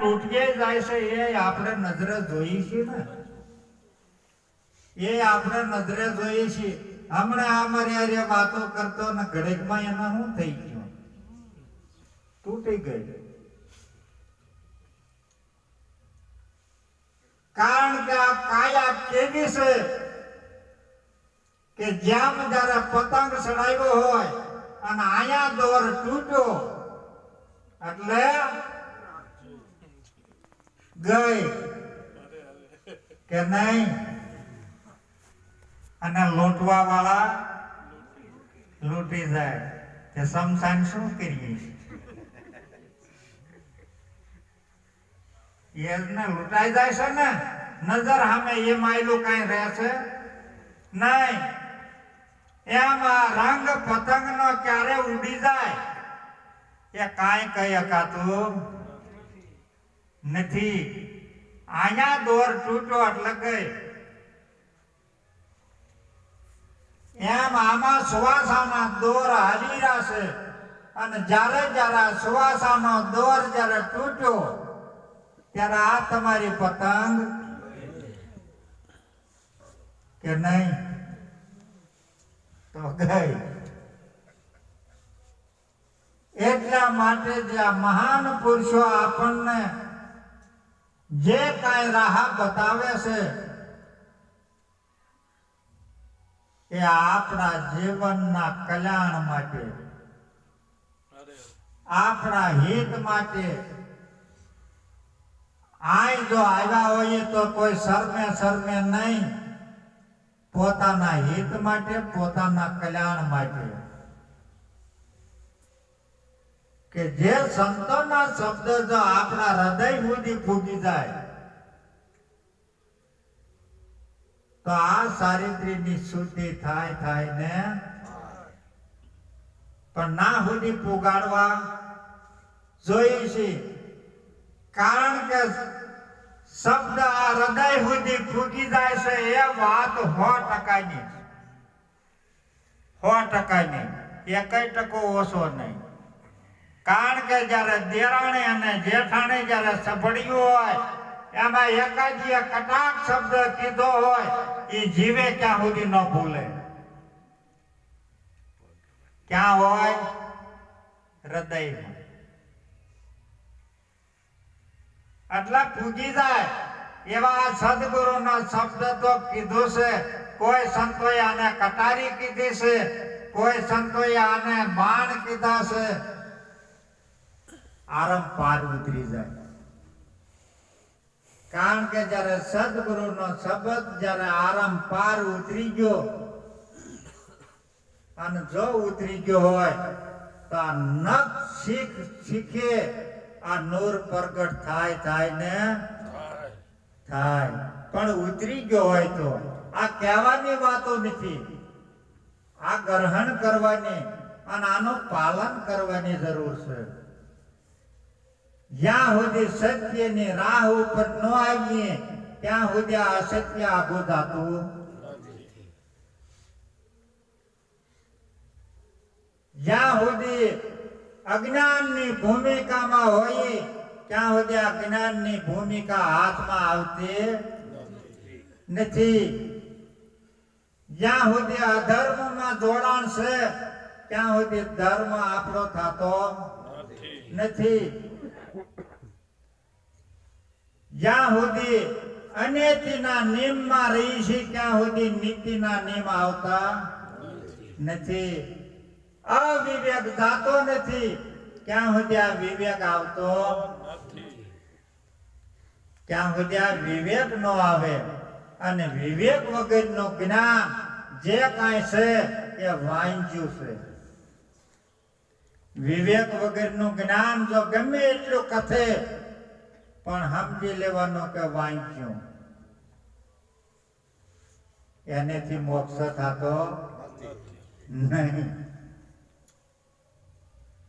તૂટીએ જાય છે, એ આપણે નજરે જોઈએ છીએ ને. એ આપણે નજરે જોઈએ છીએ. હમણાં આ મારી વાતો કરતો ને ઘડીકમાં એના શું થઈ ગયું? તૂટી ગઈ. કારણ કે આ કાયા કેવી છે કે જ્યાં જયારે પતંગ ચડાવ્યો હોય અને આયા દોર તૂટ્યો, એટલે ગઈ. કે નહીં? અને લૂંટવા વાળા લૂંટી જાય. તે સમસાન શું કરીએ? એને લૂંટાઈ જાય છે ને? નજર સામે એ માયલું કઈ રહે છે? નહીં. એમાં રંગ પતંગ નો ક્યારે ઉડી જાય? એ કાંઈ કહી શકાતું નથી. અહીંયા દોર તૂટ્યો એટલે ગઈ એમ આમાં સુવાસાના દોર હાલી છે અને જ્યારે જ્યારે સુવાસાનો દોર જ્યારે તૂટ્યો, ત્યારે આ તમારી પતંગ કે નહીં? તો ગઈ. એટલા માટે જે મહાન પુરુષો આપણને જે કાંઈ રાહ બતાવે છે એ આપણા જીવનના કલ્યાણ માટે આપણા હિત માટે. આય જો આવ્યા હોઈએ તો કોઈ શરમે શરમે નહીં. પોતાના હિત માટે પોતાના કલ્યાણ માટે. કે જે સંતોના શબ્દ જો આપણા હૃદય સુધી ફૂટી જાય, તો આ ચારિત્ર્યની શુદ્ધિ થાય થાય ને પણ ના સુધી પુગાડવા જોઈએ છે. કારણ કે શબ્દ આ હૃદય સુધી ફૂટી જાય છે એ વાત સો ટકાની સો ટકાની. એકય ટકો ઓછો નહીં. કારણ કે જ્યારે દેરાણી અને જેઠાણી જ્યારે સફળ્યું હોય, એમાં એકાદીએ કટાક શબ્દ કીધો હોય એ જીવે ક્યાં સુધી ન ભૂલે. ક્યાં હોય? હૃદયમાં. એટલે પૂજી જાય, એવા સદગુરુના શબ્દ તો કીધું છે, કોઈ સંતોએ આને કટારી કીધી છે, કોઈ સંતોએ આને માણ કીધા છે આરમ પાર ઉતરી જાય. કારણ કે જ્યારે સદગુરુનો શબ્દ જ્યારે આરામ પાર ઉતરી ગયો અને જો ઉતરી ગયો હોય તો આ નખ શીખ શીખે, આ નૂર પ્રગટ થાય થાય ને થાય. પણ ઉતરી ગયો હોય તો આ કહેવાની વાતો નથી. આ ગ્રહણ કરવાની અને આનું પાલન કરવાની જરૂર છે. જ્યાં સુધી સત્યની રાહ ઉપર ન આવીએ, ત્યાં સુધી આ અસત્ય આગું થતું જ્યાં સુધી અજ્ઞાનની ભૂમિકામાં હોઈએ, ત્યાં સુધી આ જ્ઞાનની ભૂમિકા હાથમાં આવતી નથી. જ્યાં સુધી અધર્મમાં જોડાણ છે, ત્યાં સુધી ધર્મ આપણો થતો નથી. જ્યાં સુધી અનેતિના નિયમમાં રહી છે, ત્યાં સુધી નીતિના નિયમ આવતા નથી. અવિવેક જાતો નથી. ક્યાં સુધી આ વિવેક આવતો ક્યાં સુધી આ વિવેક નો આવે? અને વિવેક વગરનું જ્ઞાન જે કાંઈ છે, એ વાંચ્યું છે. વિવેક વગરનું જ્ઞાન જો ગમે એટલું કથે પણ સમજી લેવાનો કે વાંચ્યું. એનેથી મોક્ષ થતો નહીં.